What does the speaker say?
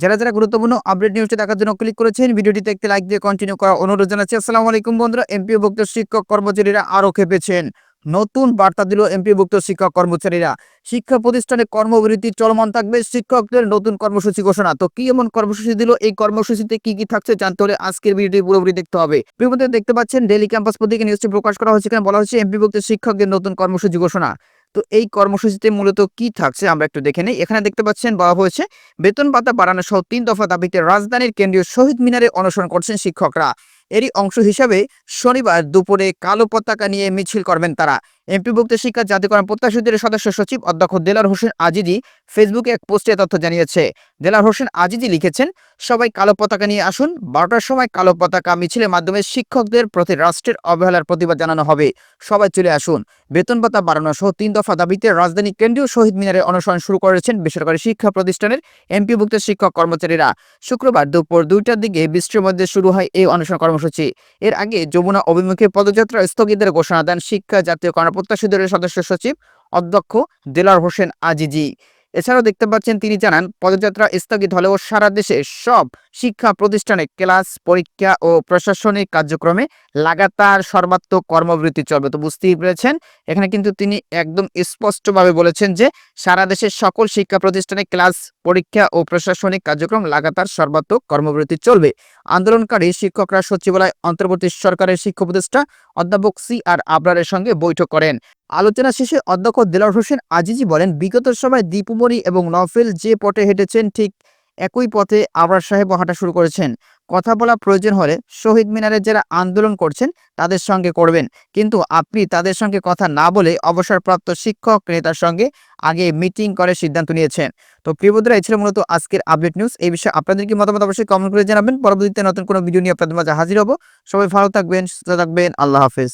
যারা যারা গুরুত্বপূর্ণ আপডেট নিউজটি দেখার জন্য ক্লিক করেছেন, ভিডিওটিতে একটি লাইক দিয়ে কন্টিনিউ করার অনুরোধ জানাচ্ছি। আসসালামু আলাইকুম বন্ধুরা এমপিভুক্ত শিক্ষক কর্মচারীরা আরও খেপেছেন। নতুন বার্তা দিল এমপিভুক্ত শিক্ষক কর্মচারীরা। শিক্ষা প্রতিষ্ঠানে কর্মবিরতি চলমান থাকবে, শিক্ষকদের নতুন কর্মসূচি ঘোষণা। তো কি এমন কর্মসূচি দিল, এই কর্মসূচিতে কি কি থাকছে জানতে হলে আজকের ভিডিওটি পুরোপুরি দেখতে হবে। প্রিয়মতে দেখতে পাচ্ছেন ডেলি ক্যাম্পাস পত্রিকা নিউজটি প্রকাশ করা হয়েছে। বলা হচ্ছে এমপিভুক্ত শিক্ষকদের নতুন কর্মসূচি ঘোষণা। তো এই কর্মসূচিতে মূলত কি থাকছে আমরা একটু দেখে নেই। এখানে দেখতে পাচ্ছেন বলা হয়েছে, বেতন পাতা বাড়ানো সহ তিন দফা দাবিতে রাজধানীর কেন্দ্রীয় শহীদ মিনারে অনশন করছেন শিক্ষকরা। এরই অংশ হিসাবে শনিবার দুপুরে কালো পতাকা নিয়ে মিছিল করবেন তারা। এমপিভুক্ত শিক্ষা জাতীয়করণ প্রত্যাশীদের সদস্য সচিব অধ্যক্ষ দেলার হোসেন আজিজি ফেসবুকে এক পোস্টে তথ্য জানিয়েছে। দেলার হোসেন আজিজি লিখেছেন, সবাই কালো পতাকা নিয়ে আসুন, বারোটার সময় কালো পতাকা মিছিলের মাধ্যমে শিক্ষকদের প্রতি রাষ্ট্রের অবহেলার প্রতিবাদ জানানো হবে। সবাই চলে আসুন। বেতন ভাতা বাড়ানো সহ তিন দফা দাবিতে রাজধানী কেন্দ্রীয় শহীদ মিনারে অনুসরণ শুরু করেছেন বেসরকারি শিক্ষা প্রতিষ্ঠানের এমপিভুক্ত শিক্ষক কর্মচারীরা। শুক্রবার দুপুর দুইটার দিকে বৃষ্টির মধ্যে শুরু হয় এই অনুসরণ কর্মসূচি। এর আগে যমুনা অভিমুখে পদযাত্রা স্থগিতের ঘোষণা দেন শিক্ষা জাতীয় প্রত্যাশী দলের সদস্য সচিব অধ্যক্ষ দেলার হোসেন আজিজি। এছাড়াও দেখতে পাচ্ছেন তিনি জানান, পদযাত্রা স্থগিত হলেও সারা দেশে সব শিক্ষা প্রতিষ্ঠানে ক্লাস, পরীক্ষা ও প্রশাসনিক কার্যক্রমে লাগাতার সর্বাত্মক কর্মবিরতি চলবে। তো বুঝতেই পেরেছেন, এখানে কিন্তু তিনি একদম স্পষ্টভাবে বলেছেন যে সারা দেশের সকল শিক্ষা প্রতিষ্ঠানে ক্লাস, পরীক্ষা ও প্রশাসনিক কার্যক্রম লাগাতার সর্বাত্মক কর্মবিরতি চলবে। আন্দোলনকারী শিক্ষকরা সচিবালয় অন্তর্বর্তী সরকারের শিক্ষা উপদেষ্টা অধ্যাপক সি আর আবরারের সঙ্গে বৈঠক করেন। আলোচনা শেষে অধ্যক্ষ দেলার হোসেন আজিজি বলেন, বিগত সময় দীপুমণি এবং নফেল যে পথে হেঁটেছেন, ঠিক একই পথে আবরার সাহেব হাঁটা শুরু করেছেন। কথা বলা প্রয়োজন হলে শহীদ মিনারে যারা আন্দোলন করছেন, তাদের সঙ্গে করবেন। কিন্তু আপনি তাদের সঙ্গে কথা না বলে অবসরপ্রাপ্ত শিক্ষক নেতার সঙ্গে আগে মিটিং করে সিদ্ধান্ত নিয়েছেন। তো প্রিয় বন্ধুরা ছিল মূলত আজকের আপডেট নিউজ। এই বিষয়ে আপনাদের কি মতামত অবশ্যই কমেন্ট করে জানাবেন। পরবর্তীতে নতুন কোনো ভিডিও নিয়ে আপনাদের মাঝে হাজির হব। সবাই ভালো থাকবেন, সুস্থ থাকবেন। আল্লাহ হাফেজ।